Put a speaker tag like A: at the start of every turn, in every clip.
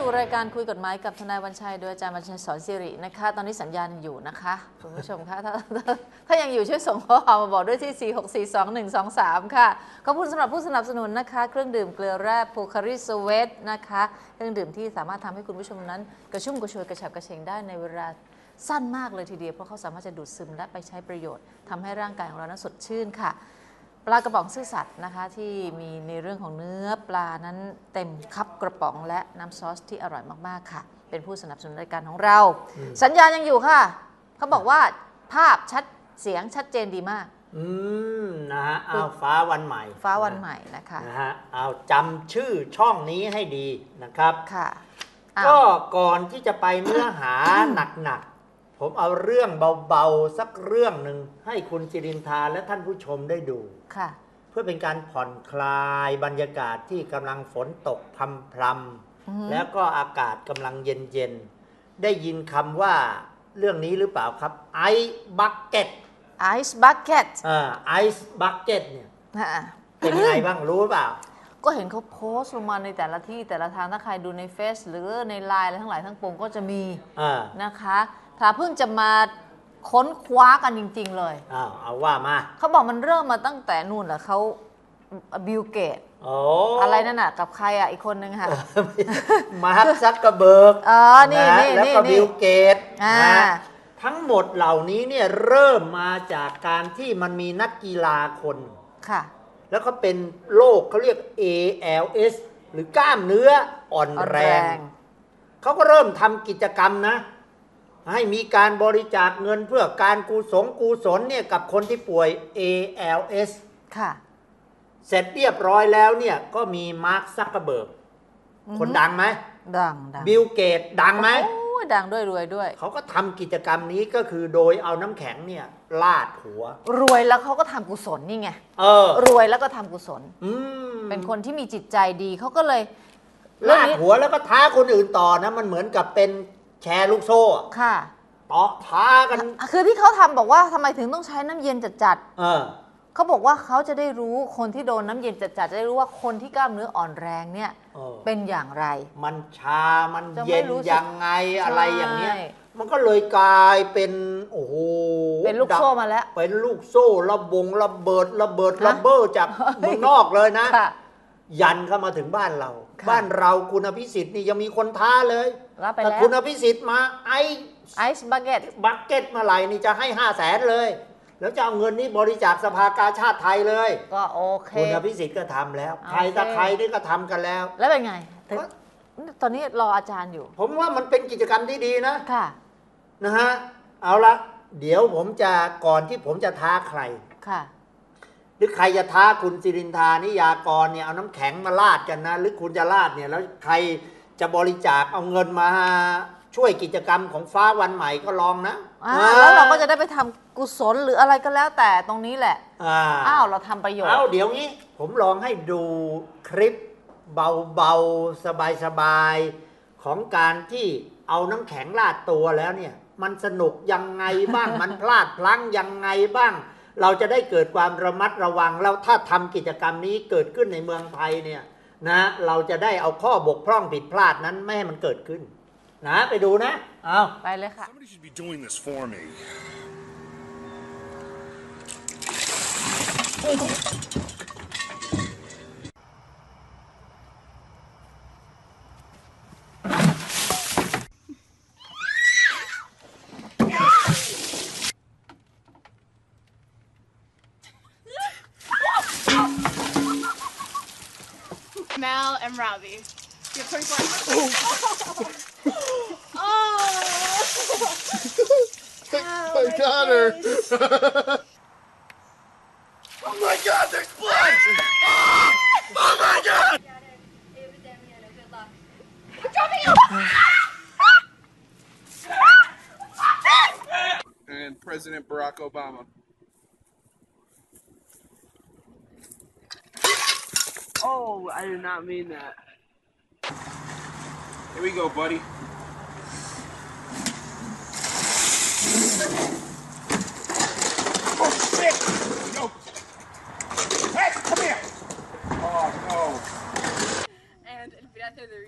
A: สู่รายการคุยกฎหมายกับทนายวันชัย โดยอาจารย์วันชัยสอนสิรินะคะ ตอนนี้สัญญาณอยู่นะคะคุณผู้ชมคะถ้าถ้ายังอยู่ช่วยส่งข้อความมาบอกด้วยที่ 4642123 ค่ะ ขอบคุณสำหรับผู้สนับสนุนนะคะ เครื่องดื่มเกลือแร่โพคาริสเวตนะคะ เครื่องดื่มที่สามารถทำให้คุณผู้ชมนั้นกระชุ่มกระชวยกระฉับกระเฉงได้ในเวลาสั้นมากเลยทีเดียวเพราะเขาสามารถจะดูดซึมและไปใช้ประโยชน์ทำให้ร่างกายของเรานั้นสดชื่นค่ะ ปลากระป๋องซื่อสัตย์นะคะที่มีในเรื่องของเนื้อปลานั้นเต็มคับกระป๋องและน้ำซอสที่อร่อยมากๆค่ะ เป็นผู้สนับสนุนรายการของเรา สัญญาณยังอยู่ค่ะ เขาบอกว่าภาพชัดเสียงชัดเจนดีมาก
B: อืมนะฮะเอาฟ้าวันใหม่
A: ฟ้าวันใหม่นะคะ
B: นะฮะเอาจำชื่อช่องนี้ให้ดีนะครับ
A: ค่ะอ้าว
B: ก็ก่อนที่จะไปเนื้อหาหนักๆ ผมเอาเรื่องเบาๆ สักเรื่องหนึ่งให้คุณจิรินทาและท่านผู้ชมได้ดู
A: ค่ะ
B: เพื่อเป็นการผ่อนคลายบรรยากาศที่กำลังฝนตกพรำพร
A: อือฮึำ
B: แล้วก็อากาศกำลังเย็นๆ ได้ยินคำว่าเรื่องนี้หรือเปล่าครับไอบักเก็ต
A: ไอซ์บักเก็ต
B: อ่าไอซ์บักเก็ตเนี่ยเป็นยังไงบ้างรู้หรือเปล่า
A: ก็เห็นเขาโพสต์ลงมาในแต่ละที่แต่ละทางถ้าใครดูในเฟซหรือในไลน์อะไรทั้งหลายทั้งปวงก็จะมี
B: อ่า
A: นะคะ ถ้าเพิ่งจะมาค้นคว้ากันจริง ๆ เลย
B: อ้าวเอาว่ามา
A: เขาบอกมันเริ่มมาตั้งแต่นู่นแหละเขาบิลเกต
B: โอ้
A: อะไรนั่นน่ะ กับใครอะ อีกคนนึงค่ะ
B: มาร์คซักกระเบิร์ก
A: อ๋อนี่ะนี่
B: แล้วก็
A: นี่
B: บิลเกต
A: อ่า
B: นะทั้งหมดเหล่านี้เนี่ยเริ่มมาจากการที่มันมีนักกีฬาคน
A: ค่ะ
B: แล้วเขาเป็นโรคเขาเรียก ALS หรือกล้ามเนื้ออ่อน
A: อ่อน
B: แร
A: แรงง
B: เขาก็เริ่มทำกิจกรรมนะ ให้มีการบริจาคเงินเพื่อการกุศลกุศลเนี่ยกับคนที่ป่วย ALS
A: ค่ะ
B: เสร็จเรียบร้อยแล้วเนี่ยก็มีมาร์คซักเกอร์เบิร์ก
A: อือฮึ
B: คนดังไหม
A: ดังดัง
B: บิลเกตดังไหม
A: โอ้ยดังด้วยรวยด้วย
B: เขาก็ทำกิจกรรมนี้ก็คือโดยเอาน้ำแข็งเนี่ยลาดหัว
A: รวยแล้วเขาก็ทำกุศลนี่ไง
B: เออ
A: รวยแล้วก็ทำกุศล
B: อืม
A: เป็นคนที่มีจิตใจดีเขาก็เลยเรื่อง
B: ลาด
A: นี้
B: หัวแล้วก็ท้าคนอื่นต่อนะมันเหมือนกับเป็น แชร์ลูกโซ่อะ
A: ค่ะ
B: ต่อท้ากัน
A: คือที่เขาทำบอกว่าทำไมถึงต้องใช้น้ำเย็นจัดๆ
B: เออ
A: เขาบอกว่าเขาจะได้รู้คนที่โดนน้ำเย็นจัดๆจะได้รู้ว่าคนที่กล้ามเนื้ออ่อนแรงเนี่ย
B: เออ
A: เป็นอย่างไร
B: มันชา มัน
A: จะไม่
B: เย็น
A: รู้สึก
B: ยังไงอะไรอย่างเนี้ย
A: ใช่
B: มันก็เลยกลายเป็น โอ้โห
A: เป็นลูกโซ่มาแล้ว
B: เป็นลูกโซ่ระบงระเบิดระเบิด
A: ฮะ
B: ระเบ้อจากเมืองนอกเลยนะ
A: ค่ะ
B: ยันเข้ามาถึงบ้านเรา
A: ค่ะ
B: บ้านเราคุณอภิสิทธิ์นี่ยังมีคนท้าเลย
A: รับไป
B: แต่
A: แล้ว
B: คุณอภิสิทธิ์มาไอ้
A: ไอซ์บักเก็ต
B: บักเก็ตเมื่อไหร่นี่จะให้ห้าแสนเลย แล้วจะเอาเงินนี้บริจาคสภากาชาติไทยเลย
A: ก็โอเค
B: คุณอภิสิทธิ์ก็ทำแล้ว
A: โอเค
B: ใครตะใครนี่ก็ทำกันแล้ว
A: แล้วเป็นไงถึง
B: ก็
A: ตอนนี้รออาจารย์อยู่
B: ผมว่ามันเป็นกิจกรรมที่ดีนะ
A: ค่ะ
B: นะฮะเอาละเดี๋ยวผมจะก่อนที่ผมจะท้าใคร
A: ค่ะ
B: หรือใครจะท้าคุณสิรินทานิยากรเนี่ยเอาน้ำแข็งมาลาดกันนะ หรือคุณจะลาดเนี่ยแล้วใคร จะบริจาคเอาเงินมาช่วยกิจกรรมของฟ้าวันใหม่ก็ลองนะ
A: อ่าแล้วเราก็จะได้ไปทำกุศลหรืออะไรก็แล้วแต่ตรงนี้แหละ
B: อ่า
A: อ้าวเราทำประโยชน์
B: เอาเดี๋ยวนี้ ผมลองให้ดูคลิปเบาๆ สบายๆ ของการที่เอาน้ำแข็งลาดตัวแล้วเนี่ย มันสนุกยังไงบ้าง มันพลาดพลั้งยังไงบ้าง เราจะได้เกิดความระมัดระวังแล้วถ้าทำกิจกรรมนี้เกิดขึ้นในเมืองไทยเนี่ย นะเราจะได้เอาข้อบกพร่องผิดพลาดนั้นไม่ให้มันเกิดขึ้น นะไปดูนะเอา
A: ไปเลยค่ะ
C: Somebody should be doing this for me.
D: And Robbie. You have 24 oh!
C: I got her. oh my god, there's blood! oh my god!
E: and President Barack Obama.
F: Oh, I did not mean that.
E: Here we go, buddy. Oh shit! No. Hey, come here! Oh no.
D: And Alberto de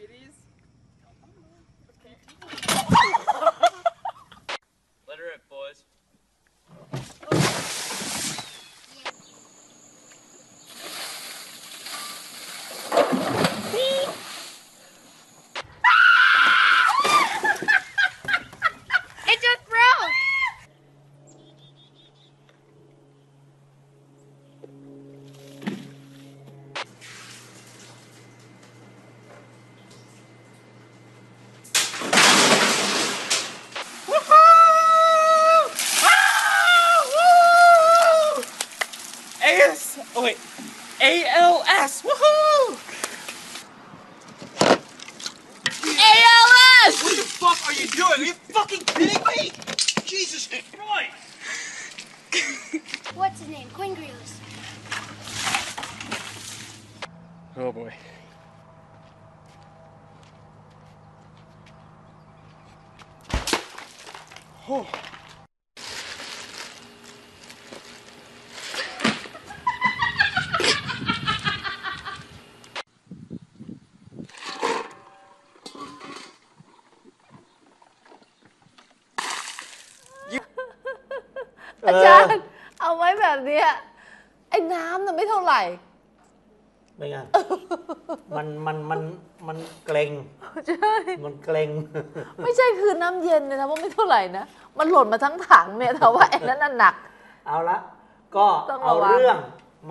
B: ไม่ไงมันมันมันมันเกรง
A: ใช่
B: มันเกรง
A: ไม่ใช่คือน้ำเย็นเนยนะว่าไม่เท่าไหร่นะมันหล่นมาทั้งถังเนี่ยแต่ว่าไอ้นั้นน่ะหนัก
B: เอาละก็
A: ต้อง
B: เอา
A: ระวัง
B: เรื่อง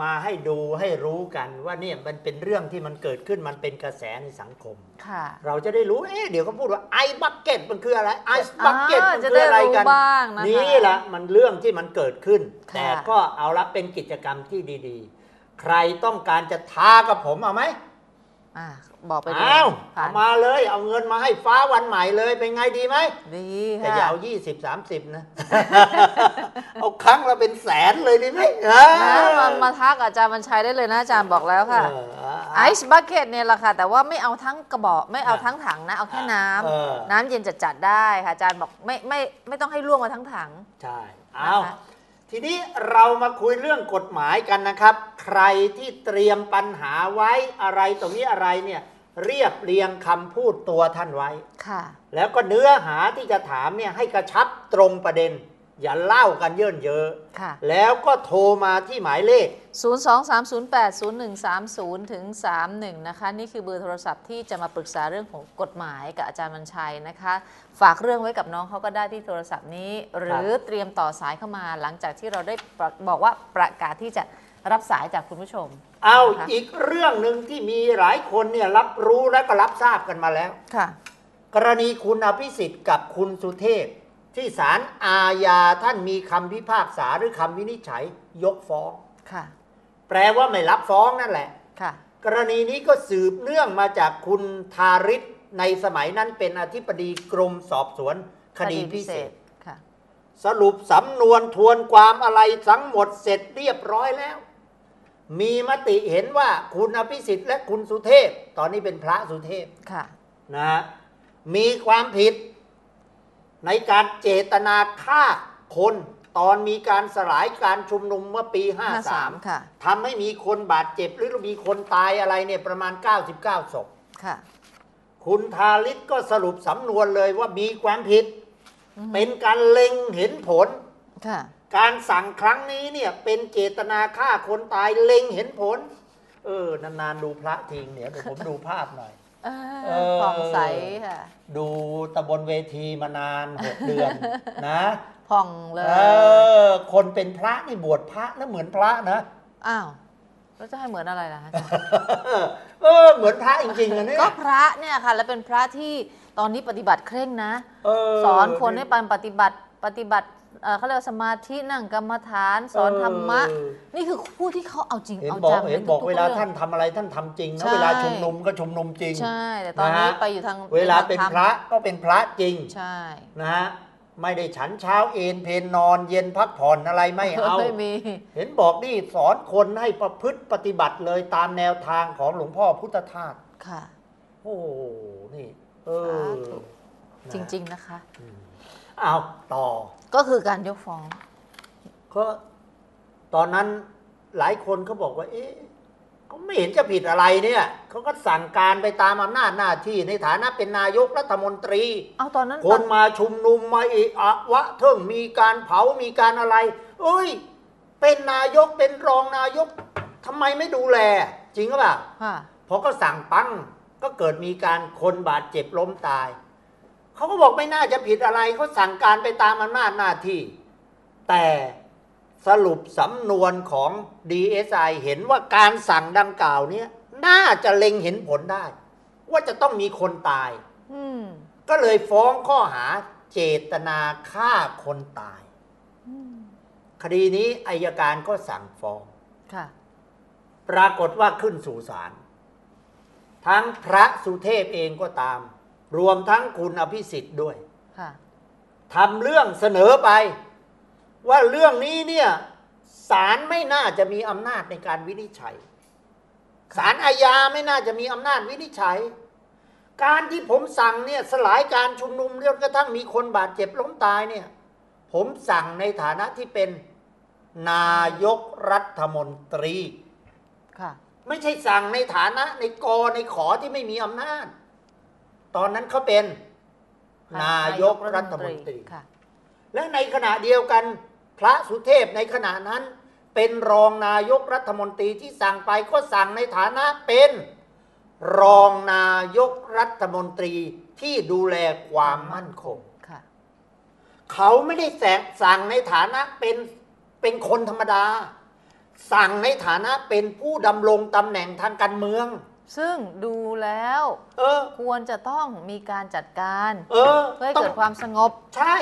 B: มาให้ดูให้รู้กันว่าเนี่ยมันเป็นเรื่องที่มันเกิดขึ้นมันเป็นกระแสในสังคม
A: ค่ะ
B: เราจะได้รู้เอ๊ะเดี๋ยวเขาพูดว่าไอ้บักเก็ตมันคืออะไรไอ้บักเก็ต
A: อ่า
B: มัน
A: จะ
B: คื
A: ได้
B: ออะไร
A: รู้
B: กัน
A: บ้างนะคะ
B: นี่แหละมันเรื่องที่มันเกิดขึ้น
A: ค่ะ
B: แต่ก็เอาละเป็นกิจกรรมที่ดี ๆ ใครต้องการจะท้ากับผมเอาไหม
A: อ่าบอกไปเลย
B: เอา
A: ค่ะ
B: เอามาเลย เอาเงินมาให้ฟ้าวันใหม่เลย เป็นไงดีไหม
A: ดี
B: แต่
A: ค่ะ
B: อย่าเอายี่สิบสามสิบนะ เอาครั้งละเป็นแสนเลยดีไหมเออ
A: นะมามาทักอาจารย์บรรชัยได้เลยนะอาจารย์บอกแล้วค่ะ
B: เออ
A: ไอซ์บักเก็ตเนี่ยแหละค่ะ แต่ว่าไม่เอาทั้งกระบอกไม่เอาทั้งถังนะ เอาแค่น้ำ
B: เออ
A: น้ำเย็นจัดๆได้ค่ะอาจารย์บอกไม่ไม่ไม่ต้องให้ล่วงมาทั้งถัง
B: ใช่ เอา
A: นะคะ
B: ทีนี้เรามาคุยเรื่องกฎหมายกันนะครับ ใครที่เตรียมปัญหาไว้อะไรตรงนี้อะไรเนี่ยเรียบเรียงคำพูดตัวท่านไว้
A: ค่ะ
B: แล้วก็เนื้อหาที่จะถามเนี่ยให้กระชับตรงประเด็น อย่าเล่ากันเยินเยอะ
A: ค่ะ
B: แล้วก็โทรมาที่หมายเลข
A: 023080130 ถึง 31 นะคะ นี่คือเบอร์โทรศัพท์ที่จะมาปรึกษาเรื่องของกฎหมายกับอาจารย์บรรชัยนะคะ ฝากเรื่องไว้กับน้องเขาก็ได้ที่โทรศัพท์นี้ หรือเตรียมต่อสายเข้ามาหลังจากที่เราได้ประบอกว่าประกาศที่จะรับสายจากคุณผู้ชม
B: เอา
A: นะคะ
B: อีกเรื่องหนึ่งที่มีหลายคนเนี่ยรับรู้และก็รับทราบกันมาแล้ว
A: ค่ะ
B: กรณีคุณอภิสิทธิ์กับคุณสุเทพ ที่ศาลอาญาท่านมีคำพิพากษาหรือคำวินิจฉัยยกฟ้อง
A: ค่ะ
B: แปลว่าไม่รับฟ้องนั่นแหละ
A: ค่ะ
B: กรณีนี้ก็สืบเนื่องมาจากคุณทาริศในสมัยนั้นเป็นอธิบดีกรมสอบสวนคดีพิเศษ
A: ค่ะ
B: สรุปสำนวนทวนความอะไรทั้งหมดเสร็จเรียบร้อยแล้ว มีมติเห็นว่าคุณอภิสิทธิ์และคุณสุเทพ ตอนนี้เป็นพระสุเทพ
A: ค่ะ
B: นะฮะมีความผิด ในการเจตนาฆ่าคนตอนมีการสลายการชุมนุมเมื่อปี 53
A: ค่ะ
B: ทำให้มีคนบาดเจ็บ หรือมีคนตายอะไรเนี่ยประมาณ 99ศพ
A: ค่ะ
B: คุณทาริศก็สรุปสำนวนเลยว่ามีความผิด เป็นการเล็งเห็นผล
A: ค่ะ
B: การสั่งครั้งนี้เนี่ยเป็นเจตนาฆ่าคนตายเล็งเห็นผล เออนานๆดูพระทิ้งเนี่ยเดี๋ยวผมดูภาพหน่อย
A: เอ
B: เอ
A: อ
B: อ
A: ผ่องใสค่ะ
B: ดูตะบนเวทีมานานหกเดือนนะ
A: ผ่องเล
B: เอยอคนเป็นพระนี่บวชพระแล้วเหมือนพระนะ
A: อ้าวแล้วจะให้เหมือนอะไรล่ะคะอาจารย์
B: เออเหมือนพระจริงๆนะเนี่ย
A: ก็พระเนี่ยค่ะ แล้วเป็นพระที่ตอนนี้ปฏิบัติเคร่งนะ
B: เออ
A: สอนคนให้ปันปฏิบัติปฏิบัติ เอ่อเขาเรียกว่าสมาธินั่งกรรมฐานสอนธรรมะ
B: เออ
A: นี่คือผู้ที่เขาเอาจริง
B: เห็น
A: เอา
B: บอก
A: จัง
B: เห็นบอก
A: ใทุๆ
B: เวลา
A: รื่อง
B: ท่านทำอะไรท่านทำจริงนะ
A: ใช่
B: เวลาชุมนุมก็ชุมนุมจริง
A: ใช่ แต่ตอนนี้ะ
B: ฮะ
A: ไปอยู่ทาง
B: เวลาเป็น
A: ทงธ
B: พระก็เป็นพระจริง
A: ใช่
B: นะฮะไม่ได้ฉันเช้าเอนเพนนอนเย็นพักผ่อนอะไรไม่เอา
A: ไม่มี
B: เห็นบอกนี่สอนคนให้ประพฤติปฏิบัติเลยตามแนวทางของหลวงพ่อพุทธทาส
A: ค่ะ
B: โอ้โหนี่ เออ
A: สาธุ จริง ๆ นะคะ
B: ๆ เอาต่อ
A: ก็คือการยกฟ้อง
B: ก็ตอนนั้นหลายคนเขาบอกว่า เอ๊ะเขาไม่เห็นจะผิดอะไรเนี่ยเขาก็สั่งการไปตามอำนาจหน้าที่ในฐานะเป็นนายกรัฐมนตรี
A: เอาตอนนั้น
B: คนมาชุมนุมมาเอะอะวะเทิงมีการเผามีการอะไร เอ้ย เป็นนายกเป็นรองนายกทำไมไม่ดูแล จริงหรือเปล่า
A: ค่ะ
B: พอก็สั่งปังก็เกิดมีการคนบาดเจ็บล้มตาย เขาก็บอกไม่น่าจะผิดอะไรเขาสั่งการไปตามอำนาจหน้าที่ แต่สรุปสำนวนของ DSI เห็นว่าการสั่งดังกล่าวเนี้น่าจะเล็งเห็นผลได้ ว่าจะต้องมีคนตาย
A: อืม
B: ก็เลยฟ้องข้อหาเจตนาฆ่าคนตาย คดีนี้อายการก็สั่งฟ้อง
A: ค่ะ
B: ปรากฏว่าขึ้นสู่ศาลทั้งพระสุเทพเองก็ตาม รวมทั้งคุณอภิสิทธิ์ด้วย
A: ค่ะ
B: ทำเรื่องเสนอไป ว่าเรื่องนี้เนี่ยศาลไม่น่าจะมีอำนาจในการวินิจฉัยศาลอาญาไม่น่าจะมีอำนาจวินิจฉัย การที่ผมสั่งเนี่ยสลายการชุมนุมจนกระทั่งมีคนบาดเจ็บล้มตายเนี่ย ผมสั่งในฐานะที่เป็นนายกรัฐมนตรี
A: ค่ะ
B: ไม่ใช่สั่งในฐานะในกอในขอที่ไม่มีอำนาจ ตอนนั้นเขาเป็นนายกรัฐมนตรี
A: ค่ะ
B: และในขณะเดียวกันพระสุเทพในขณะนั้น เป็นรองนายกรัฐมนตรีที่สั่งไปก็สั่งในฐานะเป็นรองนายกรัฐมนตรีที่ดูแลความมั่นคง
A: ค่ะ
B: เขาไม่ได้แสงสั่งในฐานะเป็นเป็นคนธรรมดา สั่งในฐานะเป็นผู้ดำรงตำแหน่งทางการเมือง
A: ซึ่งดูแล้ว
B: เออ
A: ควรจะต้องมีการจัดการ
B: เออ
A: เพื่อให้
B: ต้อง
A: เกิดความสงบ
B: ใช่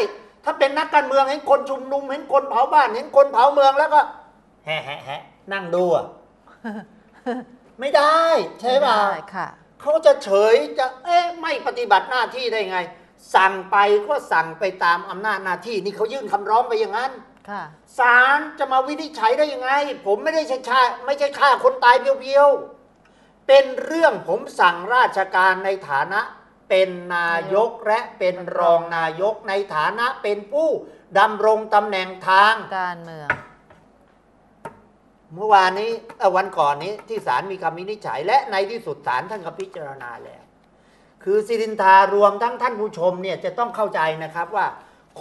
B: ถ้าเป็นนักการเมืองเห็นคนชุมนุม เห็นคนเผาบ้าน เห็นคนเผาเมืองแล้วก็แฮะแฮะแฮะนั่งดูอะไม่ได้ใช่ป่ะ
A: ไม่ได้ค่ะ
B: เขาจะเฉยจะเอ๊ะไม่ปฏิบัติหน้าที่ได้ไง สั่งไปก็สั่งไปตามอำนาจหน้าที่นี่เขายื่นคำร้องไปอย่างนั้น
A: ค่ะ
B: ศาลจะมาวินิจฉัยได้ยังไง ผมไม่ได้ใช่ฆ่าไม่ใช่ฆ่าคนตายเพียวๆ เป็นเรื่องผมสั่งราชการในฐานะเป็นนายกและเป็นรองนายกในฐานะเป็นผู้ดำรงตำแหน่งทาง
A: การเมือง
B: เมื่อวานนี้เอ่อวันก่อนนี้ที่ศาลมีคำวินิจฉัย และในที่สุดศาลท่านก็พิจารณาแล้ว คือสิรินทารวมทั้งท่านผู้ชมเนี่ยจะต้องเข้าใจนะครับว่า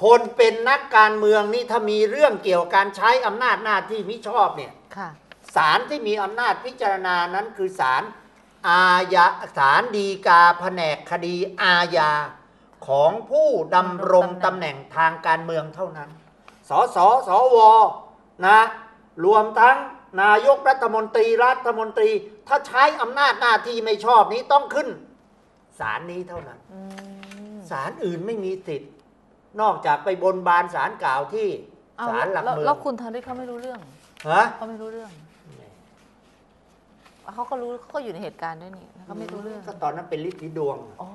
B: คนเป็นนักการเมืองนี่ถ้ามีเรื่องเกี่ยวกับการใช้อำนาจหน้าที่มิชอบเนี่ย
A: ค่ะ
B: ศาลที่มีอำนาจพิจารณานั้นคือศาลอาญาศาลฎีกาแผนกคดีอาญาของผู้ดำรงตำแหน่งทางการเมืองเท่านั้น สสสวนะ รวมทั้งนายกรัฐมนตรีรัฐมนตรี ถ้าใช้อำนาจหน้าที่ไม่ชอบนี้ต้องขึ้นศาลนี้เท่านั้น
A: อืม
B: ศาลอื่นไม่มีสิทธิ์ นอกจากไปบนบานศาลกล่าวที่
A: เอา
B: ศาลหลัก
A: แล้ว
B: เมือง
A: แล้วคุณธนิตเขาไม่รู้เรื่อง
B: ฮะ
A: เขาไม่รู้เรื่อง เขาก็รู้เขาก็อยู่ในเหตุการณ์ด้วยนี่เขาไม่รู้เรื่อง
B: ก็ตอนนั้นเป็นฤทธิ์สีดวง
A: อ๋อ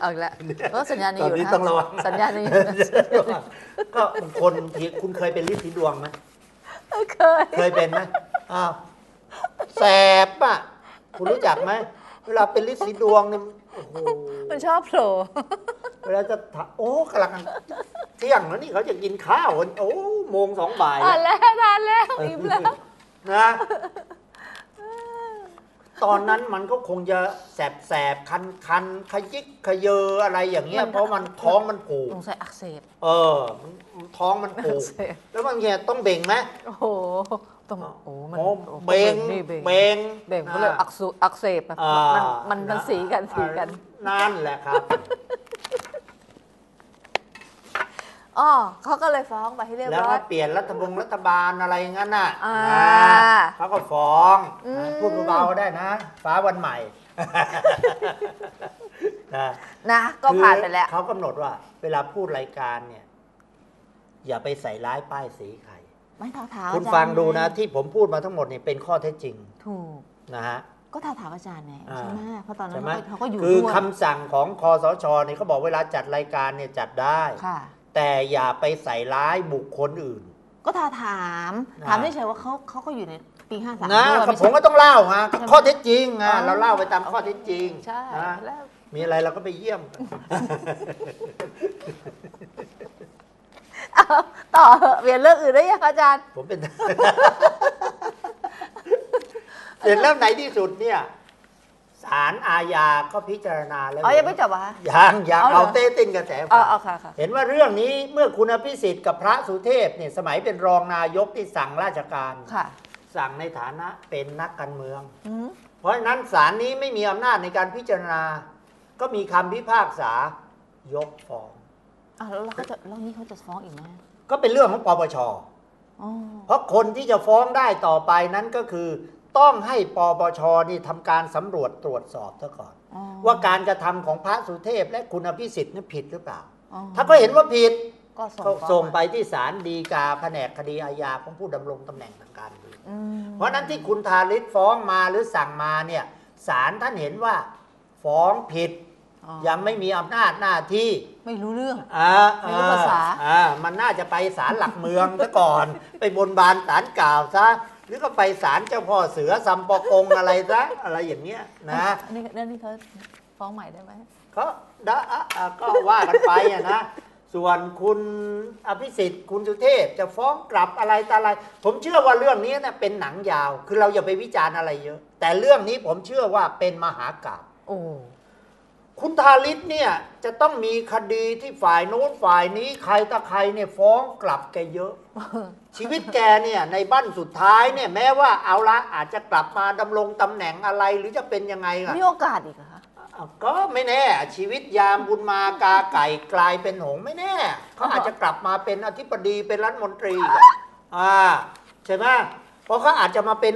A: เอาอีกแล้วเพราะสัญญาณนี้
B: ตอน
A: อยู่
B: นี้
A: นะ
B: ต้องระวัง
A: สัญญาณนี้อยู่นะ
B: ก็คนที่คุณเคยเป็นฤทธิ์สีดวงไหม
A: เคย
B: เคยเป็นไหมอ้าวแสบอะคุณรู้จักไหมเวลาเป็นฤทธิ์สีดวงเนี่ยโอ้โห
A: มันชอบโผล่
B: เวลาจะถาโอ้กำลังเที่ยงแล้วนี่เขาจะกินข้าวกันโอ้โมงสองบ่าย
A: ทาน
B: แล้ว
A: แล้วทานแล้วอิ่มแล้ว
B: นะ ตอนนั้นมันก็คงจะแสบแสบคันคันขยิกขยเยออะไรอย่างเงี้ย เพราะมันท้องมันผูก
A: สงสัยอักเสบ
B: เออมันท้องมันผู
A: อั
B: ก
A: กเสบ
B: แล้วมันเนี่ยต้องเบ่งไหม
A: โอ้โหต้องโอ้มัน
B: โอ้
A: โอ้
B: เบ่ง
A: นี่เบ่ง
B: เบ่ง
A: เบ่งเขาเลยอักษุอักเสบอะ
B: อ่า
A: มันมันมันสีกันสีกัน
B: นั่นแหละครับ
A: อ๋อเขาก็เลยฟ้องไปให้เรียบ
B: แล้ว
A: ร้อ
B: ก็
A: ย
B: เปลี่ยนรัฐบงรัฐบาลอะไรงั้นน่ะ
A: อ่า
B: อ่าเขาก็ฟ้อง
A: อืม
B: พูดเบาๆได้นะ ฟ้าวันใหม่ นะ
A: นะก็ผ่านไปแล้ว
B: คือเขากำหนดว่า เวลาพูดรายการเนี่ย อย่าไปใส่ร้ายป้ายสีใคร
A: ไม่ท้าทาม
B: คุณ
A: อาจารย์
B: ฟังดูนะ
A: ไที่
B: ผมพูดมาทั้งหมดเนี่ยเป็นข้อเท็จจริง
A: ถูก
B: นะฮะ
A: ก็ท้าทามอาจารย์ไง
B: อ่า
A: ใช่ไหมเพราะตอนนั้น
B: ใช่ไหม
A: เขาก็เขาก็อยู่
B: คือ
A: ด้วย
B: คำสั่งของคอสชเนี่ยเขาบอกเวลาจัดรายการเนี่ยจัดได้
A: ค่ะ
B: แต่อย่าไปใส่ร้ายบุคคลอื่น
A: ก็ท้าถาม
B: อ่า
A: ถามไม่ใช่ว่าเขาเขาก็อยู่ในปีห้าสาม
B: นะ
A: ด้วย
B: ก็
A: ไม่
B: ผ
A: ใช่
B: มก็ต้องเล่าฮะ
A: ใช่ไหม
B: ข้อเท็จจริงอะ
A: อ๋อ
B: เราเล่าไปตามข้อเท็จจริง
A: ใช่
B: นะ
A: แล้ว
B: มีอะไรเราก็ไปเยี่ยมกัน
A: เอาต่อเหอะเปลี่ยนเรื่องอื่นได้ยังอาจารย์
B: ผมเป็นเสร็จแล้วไหนที่สุดเนี่ย ศาลอาญาก็พิจารณาแล้ว
A: อ๋อยังไม่จบเหรอคะ
B: ยังยัง
A: เอาเหรอ
B: เอาเต้ตินกระแส
A: อ๋อเอาค่ะค่ะ
B: เห็นว่าเรื่องนี้เมื่อคุณอภิสิทธิ์กับพระสุเทพเนี่ยสมัยเป็นรองนายกที่สั่งราชการ
A: ค่ะ
B: สั่งในฐานะเป็นนักการเมือง
A: อืม
B: เพราะฉะนั้นศาลนี้ไม่มีอำนาจในการพิจารณา ก็มีคำพิพากษายกฟ้อง
A: อะแล้วเขาจะแล้วนี่เขาจะฟ้องอีกไหม
B: ก็เป็นเรื่องของปปช
A: อ๋อ
B: เพราะคนที่จะฟ้องได้ต่อไปนั้นก็คือ ต้องให้ปปชนี่ทำการสำรวจตรวจสอบซะก่อน
A: อ๋อ
B: ว่าการกระทำของพระสุเทพและคุณอภิสิทธิ์นั้นผิดหรือเปล่า
A: อ๋อ
B: ถ้าก็เห็นว่าผิด
A: ก็ส่ง
B: ก็
A: ฟ้อ
B: ส่ง
A: มา
B: ไปที่ศาลฎีกาแผนกคดีอาญาของผู้ดำรงตำแหน่งทางการเมือง
A: อืม
B: เพราะฉะนั้นที่คุณทาริศฟ้องมาหรือสั่งมาเนี่ยศาลท่านเห็นว่าฟ้องผิด
A: อ๋อ
B: ยังไม่มีอำนาจหน้าที่
A: ไม่รู้เรื่อง
B: อ่า
A: ไม่รู้ภาษา
B: อ่ามันน่าจะไปศาลหลักเมืองซะก่อน ไปบนบานศาลกล่าวซะ หรือก็ไปศาลเจ้าพ่อเสือซัมปอกงอะไรซะอะไรอย่างเงี้ยนะ
A: อันนี้เรื่องนี้เขาฟ้องใหม่ได้ไหม
B: เขาดะอะอะก็ว่ากันไปอะนะ ส่วนคุณอภิสิทธิ์คุณสุเทพจะฟ้องกลับอะไรต่ออะไร ผมเชื่อว่าเรื่องนี้นะเป็นหนังยาว คือเราอย่าไปวิจารณ์อะไรเยอะ แต่เรื่องนี้ผมเชื่อว่าเป็นมหากาบ
A: โอ้
B: คุณทาริศเนี่ยจะต้องมีคดีที่ฝ่ายโน้นฝ่ายนี้ใครตะใครเนี่ยฟ้องกลับแกเยอะ ชีวิตแกเนี่ยในบ้านสุดท้ายเนี่ยแม้ว่าเอาละอาจจะกลับมาดำรงตำแหน่งอะไรหรือจะเป็นยังไงล่ะ
A: มีโอกาสอีกเหรอคะ
B: อะก็ไม่แน่ ชีวิตยามบุญมากาไก่กลายเป็นหงส์ไม่แน่เขาอาจจะกลับมาเป็นอธิบดีเป็นรัฐมนตรีอีกอะอ่าใช่ไหมเพราะเขาอาจจะมาเป็น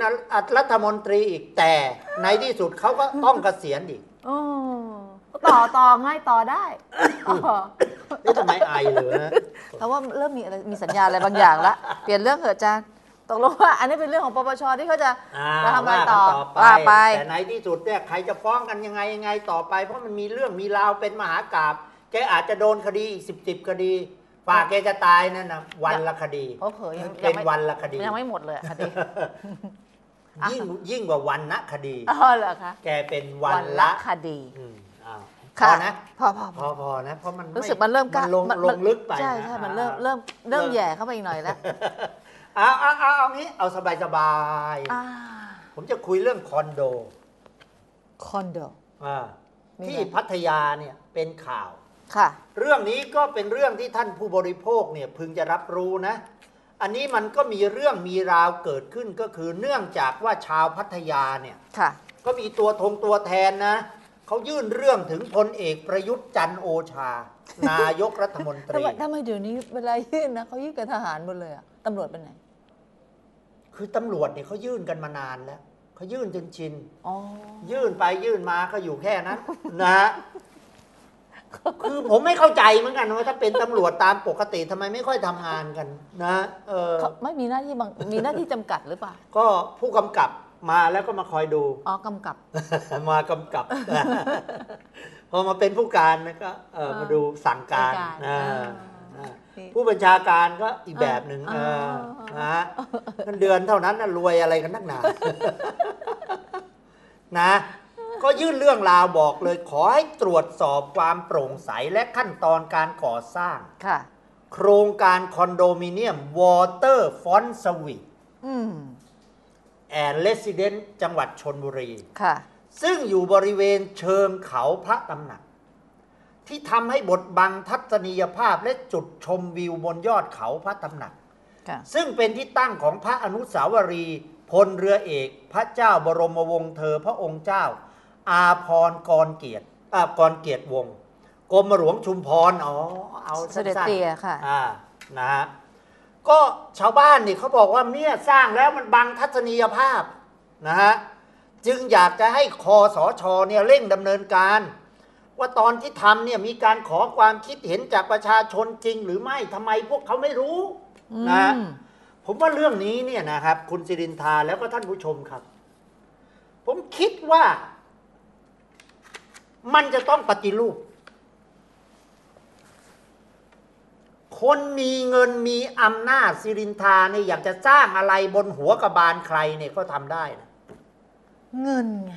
B: รัฐมนตรีอีกแต่ในที่สุดเขาก็ต้องเกษียณอีก
A: โอ้ ต่อต่อง่ายต่อได้อ๋อ
B: นี่ทำไมไอเลยฮะ
A: เพราะว่าเริ่มมีอะไรมีสัญญาณอะไรบางอย่างละเปลี่ยนเรื่องเถอะอาจารย์ตกลงว่าอันนี้เป็นเรื่องของปปชที่เขาจะ
B: อ่า
A: จะทำอะไร
B: ว่ากัน
A: ต่อ
B: ต่อ
A: ว่า
B: ไป
A: ไป
B: แต่ในที่สุดเนี่ยใครจะฟ้องกันยังไงยังไงต่อไป เพราะมันมีเรื่องมีราวเป็นมหากาบแกอาจจะโดนคดีอีกสิบสิบคดีฝ่าแกจะตายนั่นนะวันละคดี
A: เพราะเผยยัง
B: เป็น
A: ไม่
B: วันละคดี
A: ยังไม่หมดเลยอะคดี
B: ยิ่งยิ่งกว่าวันนะคดี
A: อ๋อเหรอคะ
B: แกเป็นวันละ
A: คดี
B: อืมอ้าวพ
A: ค่ะ
B: อนะ
A: พอพอพ
B: พ
A: อ
B: อพอนะเพราะมัน
A: รู้สึก
B: ไมั
A: นเริ่มกล้า
B: ลง
A: มัน
B: ลงลึกไป
A: ใช่
B: นะ
A: ใช่มันเริ่มเริ่มเริ่มแย่เข้าไปอีกหน่อยแล้ว
B: เอาเอาเอาเอางี้เอาสบายสบาย
A: อ่า
B: ผมจะคุยเรื่องคอนโด
A: คอนโด
B: อ่า
A: มี
B: ที่
A: อะไร
B: พัทยาเนี่ยเป็นข่าว
A: ค่ะ
B: เรื่องนี้ก็เป็นเรื่องที่ท่านผู้บริโภคเนี่ยพึงจะรับรู้นะ อันนี้มันก็มีเรื่องมีราวเกิดขึ้นก็คือเนื่องจากว่าชาวพัทยาเนี่ย
A: ค่ะ
B: ก็มีตัวทงตัวแทนนะ เขายื่นเรื่องถึงพลเอกประยุทธ์จันทร์โอชา นายกรัฐมนต
A: ทำ
B: รี
A: ไมทำไมเดี๋ยวนี้เวลายื่นนะเขายื่นกับทหารหมดเลยอะตำรวจเป็นไหน
B: คือตำรวจเนี่ยเขายื่นกันมานานแล้วเขายื่นจนชิน
A: อ๋อ
B: ยื่นไปยื่นมาก็อยู่แค่นั้นนะฮะคือผมไม่เข้าใจเหมือนกันว่าถ้าเป็นตำรวจตามปกติทำไมไม่ค่อยทำงานกัน นะเออ
A: เขาไม่มีหน้าที่บางมีหน้าที่จำกัดหรือเปล่า
B: ก็ผู้กำกับ มาแล้วก็มาคอยดู
A: อ๋อกำกับ
B: มากำกับ พอมาเป็นผู้การนะก็เออมาดูสั่งการ
A: สั่งการ
B: อ่า
A: อ่า
B: อ่า
A: นี่
B: ผู้บัญชาการก็อีกแบบหนึ่ง
A: อ่า
B: เออนะฮะเงินเดือนเท่านั้นนะรวยอะไรกันนักหนา นะ ก็ยื่นเรื่องราวบอกเลย ขอให้ตรวจสอบความโปร่งใสและขั้นตอนการก่อสร้าง
A: ค่ะ
B: โครงการคอนโดมิเนียมวอเตอร์ฟอนสวีท
A: อืม
B: แอนเลสซิเดนต์จังหวัดชนบุรี
A: ค่ะ
B: ซึ่งอยู่บริเวณเชิงเขาพระตำหนัก ที่ทำให้บดบังทัศนียภาพและจุดชมวิวบนยอดเขาพระตำหนัก
A: ค่ะ
B: ซึ่งเป็นที่ตั้งของพระอนุสาวรีย์พลเรือเอก พระเจ้าบรมวงศ์เธอพระองค์เจ้า อาพรกรเกียรติอากรเกียรติวงศ์กรมหลวงชุมพรอ๋อเอา
A: เสด็จ
B: สั้นๆ
A: เตี่ยค่ะ
B: อ่านะฮะ ก็ชาวบ้านนี่เขาบอกว่าเนี่ยสร้างแล้วมันบังทัศนียภาพนะฮะจึงอยากจะให้คอสชเนี่ยเร่งดำเนินการ ว่าตอนที่ทำเนี่ยมีการขอความคิดเห็นจากประชาชนจริงหรือไม่ทำไมพวกเขาไม่รู้นะ
A: อืม
B: ผมว่าเรื่องนี้เนี่ยนะครับ คุณสิรินทาแล้วก็ท่านผู้ชมครับ ผมคิดว่า มันจะต้องปฏิรูป คนมีเงินมีอำนาจสิรินทาเนี่ยอยากจะสร้างอะไรบนหัวกระบาลใครเนี่ยก็ทำได้นะ
A: เงินไง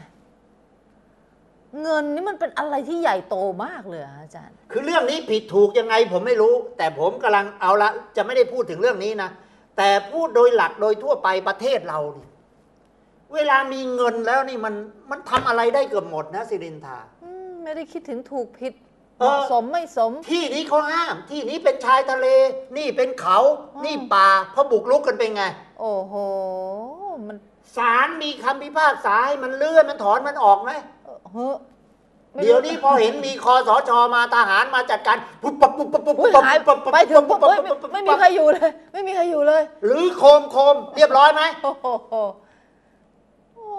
A: เงินนี่มันเป็นอะไรที่ใหญ่โตมากเลยอะอาจารย์
B: คือเรื่องนี้ผิดถูกยังไงผมไม่รู้ แต่ผมกำลังเอาละจะไม่ได้พูดถึงเรื่องนี้นะ แต่พูดโดยหลักโดยทั่วไปประเทศเราเนี่ยเวลามีเงินแล้วนี่มันมันทำอะไรได้เกือบหมดนะสิรินทา
A: อืมไม่ได้คิดถึงถูกผิด
B: เอ
A: เห
B: อ
A: มาะสมไม่สม
B: ที่นี้เขาห้าม ที่นี้เป็นชายทะเล นี่เป็นเขา
A: อืม
B: นี่ป่าพอบุกรุกกันเป็นไง
A: โอ้โห มัน
B: ศาลมีคำพิพากษาให้มันเลื่อนมันถอนมันออกไหม
A: เอ่อเฮ้อไม่รู้
B: เดี๋ยวนี้พอเห็นมีคอสชมาทหารมาจัดการปุ๊บปั๊บปุ๊บปั๊บปุ๊บ
A: อุ๊ย
B: ปั๊บ
A: หาย
B: ปุ๊บปั๊บ
A: ไปถึงปุ๊บ
B: ปั๊
A: เฮ้ย
B: ปั๊ปั๊
A: ไม่มีใครอยู่เลย ไม่มีใครอยู่เลย
B: หรือโคมโคมเรียบร้อยไหม
A: โอ้โหโอ้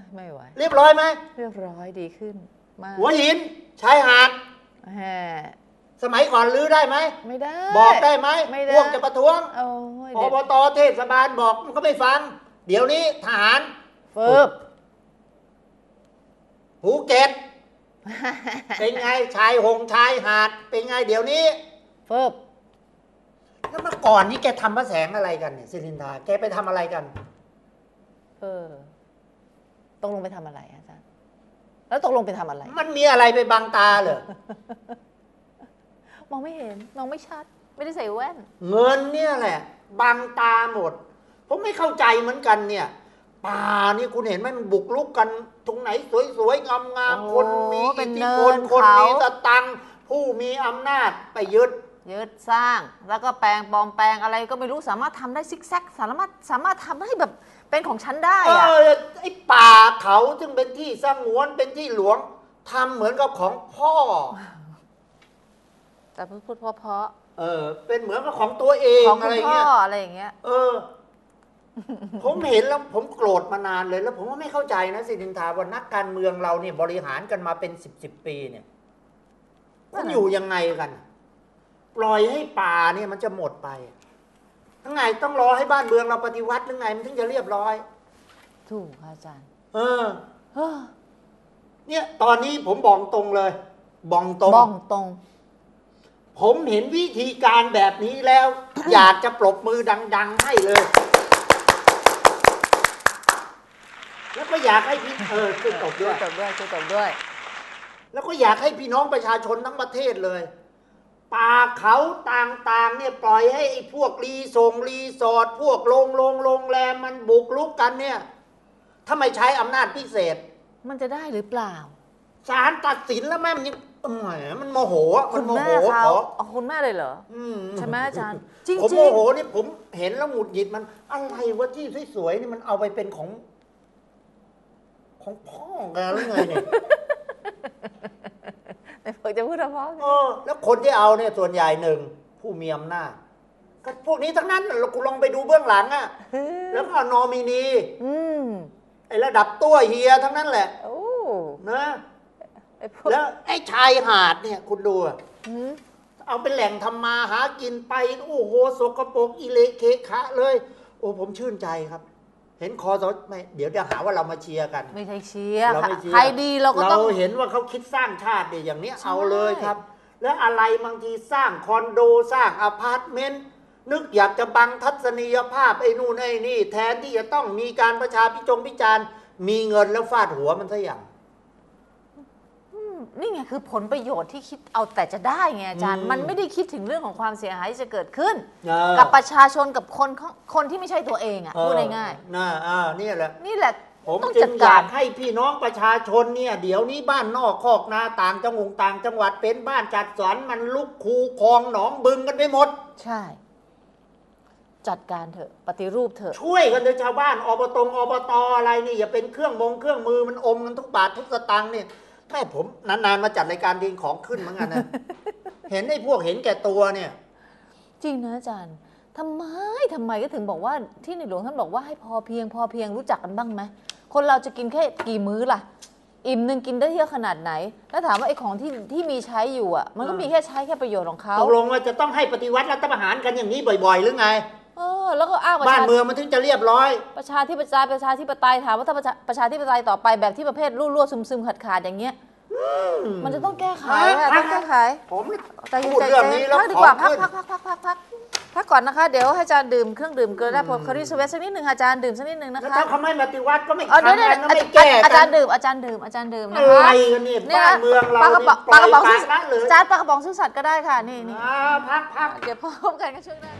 A: ยไม่ไหว
B: เรียบร้อยไหม
A: เรียบร้อยดีขึ้นมาก
B: หัวหินชายหาด
A: แหม
B: สมัยก่อนรื้อได้ไหม
A: ไม่ได้
B: บอกได้ไหม
A: ไม่ได้
B: พวกจะประท้วง
A: โอ้ย
B: อ
A: เด็ด
B: บตเทศบาลบอกมันก็ไม่ฟัง เดี๋ยวนี้ทหาร
A: เฟิบ
B: ภูเก็ต เป็นไงชายหงชายหาด เป็นไงเดี๋ยวนี้
A: เฟิบ
B: แล้วเมื่อก่อนนี่แกทำพระแสงอะไรกันเนี่ยสิรินทาแกไปทำอะไรกัน
A: เออตกลงไปทำอะไรอาจารย์ แล้วตกลงไปทำอะไร
B: มันมีอะไรไปบังตาเหรอ
A: มองไม่เห็น มองไม่ชัด ไม่ได้ใส่แว่น
B: เงินเนี่ยแหละ บังตาหมด ผมไม่เข้าใจเหมือนกันเนี่ยป่านี่คุณเห็นไหมมันบุกลุกกัน ตรงไหนสวยๆ งาม
A: โอ้
B: ๆคนมี
A: เป็
B: อิ
A: น
B: ทธิ
A: เนิ
B: พล
A: น
B: คน
A: เขามี
B: มีสตังค์ผู้มีอำนาจไปยึด
A: ยึดสร้าง แล้วก็แปลงปลอมแปลงอะไรก็ไม่รู้สามารถทำได้ซิกแซกสามารถสามารถทำให้แบบ เป็นของฉันได้
B: เอ
A: อะ
B: อไอ้ป่าเขาซึ่งเป็นที่สงวนเป็นที่หลวงทำเหมือนกับของพ่อ
A: แต่พูดพูดเพราะ
B: เออ เป็นเหมือนกับของตัวเอง
A: ๆของ
B: อะ
A: คุณ
B: ไร
A: พ่อ
B: เงี้ย
A: อะไรอย่างเงี้ย
B: เออ ผมเห็นแล้วผมโกรธมานานเลย แล้วผมก็ไม่เข้าใจนะสินินทาว่านักการเมืองเราเนี่ยบริหารกันมาเป็นสิบสิบปีเนี่ย
A: นั่
B: มัน
A: นน่ะ
B: อยู่ยังไงกัน ปล่อยให้ป่าเนี่ยมันจะหมดไป ทั้งไงต้องรอให้บ้านเมืองเราปฏิวัติหรือไงมันถึงจะเรียบร้อย
A: ถูกค่ะอาจารย์
B: เออ
A: เฮ้อ
B: เนี่ยตอนนี้ผมบอกตรงเลยบอกตรง
A: บ้องตรง
B: ผมเห็นวิธีการแบบนี้แล้ว อยากจะปรบมือดัง ๆ ให้เลย แล้วก็อยากให้พี่เออช่วยตบ
A: ช่
B: ด้
A: ว
B: วยย
A: ตบด้วยช่วยตบด้วย
B: แล้วก็อยากให้พี่น้องประชาชนทั้งประเทศเลย ป่าเขาต่างๆเนี่ยปล่อยให้ไอ้พวกรีสงรีสอร์ทพวกโรงโรงโรงแรมมันบุกลุกกันเนี่ยถ้าไม่ใช้อำนาจพิเศษ
A: มันจะได้หรือเปล่า
B: ศาลตัดสินแล้วแม่มันยังเออแหมมันโมโหอะมั
A: คุ
B: น
A: ณ
B: โม
A: แม่
B: โห
A: เขา
B: ขอ
A: เอาคุณแม่เลยเหรอ
B: อืม
A: ใช่ไหมอาจารย์จริงๆ
B: ผมโมโหนี่ผมเห็นแล้วหงุดหงิดมันอะไรวะที่สวยๆนี่มันเอาไปเป็นของ ของพ่อแกหรือไงเนี่ย
A: ในเพิก จะพูดเพราะ
B: เออแล้วคนที่เอาเนี่ยส่วนใหญ่หนึ่งผู้มีอำนาจก็พวกนี้ทั้งนั้นเรากูลองไปดูเบื้องหลังอะแล้วก็นอมินี
A: อืม
B: ไอ้ระดับตัวเฮียทั้งนั้นแหละ
A: โอ้
B: นะ
A: ไอ้พวก
B: แล้วไอ้ชายหาดเนี่ยคุณดูอะ
A: อืม
B: เอาเป็นแหล่งทำมาหากินไป โอ้โหสกปรกอิเละเคคะเลย โอ้ผมชื่นใจครับ เห็นคอสไม่เดี๋ยวจะหาว่าเรามาเชียร์กัน
A: ไม่ใช่เชียร์
B: เรา
A: ค่ะ
B: ไม่เชียร์
A: ใครดีเราก็ต้อง
B: เราเห็นว่าเขาคิดสร้างชาติเนี่ยอย่างเนี้ย
A: ใช่
B: เอาเลยครับ แล้วอะไรบางทีสร้างคอนโดสร้างอพาร์ตเมนต์นึกอยากจะบังทัศนียภาพไอ้นู่นไอ้นี่ แทนที่จะต้องมีการประชาพิจงพิจารณ์มีเงินแล้วฟาดหัวมันซะอย่าง
A: นี่ไงคือผลประโยชน์ที่คิดเอาแต่จะได้ไงอาจารย์
B: อืม
A: มันไม่ได้คิดถึงเรื่องของความเสียหายที่จะเกิดขึ้น
B: เออ
A: กับประชาชนกับคนเขาคนที่ไม่ใช่ตัวเองอะ
B: เออ
A: พูดง่าย
B: น่าอ่าเนี่ยแหละ
A: ๆนี่แหละ
B: ผม
A: ต้อง
B: จึ
A: จั
B: ง
A: ด
B: อยา
A: การ
B: กให้พี่น้องประชาชนเนี่ย เดี๋ยวนี้บ้านนอกคอกนาต่างจังหวัดต่างจังหวัดเป็นบ้านจัดสรรมันลุกคูคลองหนองบึงกันไปหมด
A: ใช่ จัดการเถอะ ปฏิรูปเถอะ
B: ช่วยกันเถอะชาวบ้านอบตอบตอะไรนี่อย่าเป็นเครื่องมงเครื่องมือมันอมกันทุกบาททุกสตังค์เนี่ย แม่ผมนานๆมาจัดรายการทีงของขึ้นเหมือนกันนะ เห็นไอ้พวกเห็นแก่ตัวเนี่ย
A: จริงนะอาจารย์ทำไมทำไมก็ถึงบอกว่าที่ในหลวงท่านบอกว่าให้พอเพียงพอเพียงรู้จักกันบ้างไหมคนเราจะกินแค่กี่มื้อล่ะ อิ่มหนึ่งกินได้เยอะขนาดไหน แล้วถามว่าไอ้ของที่ที่มีใช้อยู่อะ มันก็
B: อ่ามี
A: มีแค่ใช้แค่ประโยชน์ของเขา
B: ตกลงว่าจะต้องให้ปฏิวัติรัฐประหารกันอย่างนี้บ่อยๆ หรือไง
A: เออแล้วก็อ้างประ
B: บ้าน
A: ชา
B: เมืองมันถึงจะเรียบร้อย
A: ประชาธิปไตยประชาธิปไตยถามว่าถ้าประชาประชาธิปไตยต่อไปแบบที่ประเภทรั่วๆซึมๆขาดขาดๆอย่างเงี้ย มันจะต้องแก้ไขอะ
B: พั
A: ต้
B: ก
A: องแก้ไข
B: ผม
A: ใจเย็น
B: พูด
A: ใจ
B: เรื่อง
A: เย็
B: นี้
A: น
B: แล้ว
A: พักดีกว่า
B: ข
A: พั
B: อกขึ้น
A: พักพักพักพักพักพักก่อนนะคะเดี๋ยวให้อาจารย์ดื่มเครื่องดื่มเกลือแร่โพคาริสเวสสักนิดหนึ่งค่ะอาจารย์ดื่มสักนิดหนึ่งนะ
B: แล้ว
A: คะ
B: ถ้าเขาไม่ปฏิวัติก็ไม่
A: เอา
B: ทำ
A: เดี๋ยว
B: กั
A: เดี๋ย
B: น
A: ว
B: ก็
A: อา
B: ไม่แก้
A: อาจารย์
B: กัน
A: ดื่มอาจารย์ดื่มอาจารย์ดื่มนะ
B: อะไร
A: คะ
B: กันเนี่ย
A: เนี่ย
B: บ้านเมืองเรา
A: ปลากระป๋อง
B: นี่
A: ปลากระป๋อง
B: ปล่
A: ซื่
B: อย
A: อ
B: ปละเลย
A: อาจารย์ปลากระป๋องซื่อสัตย์ก็ได้ค่ะนี่นี่
B: อ่าพักพัก
A: เดี๋ยวพบกันกันช่วงหน้า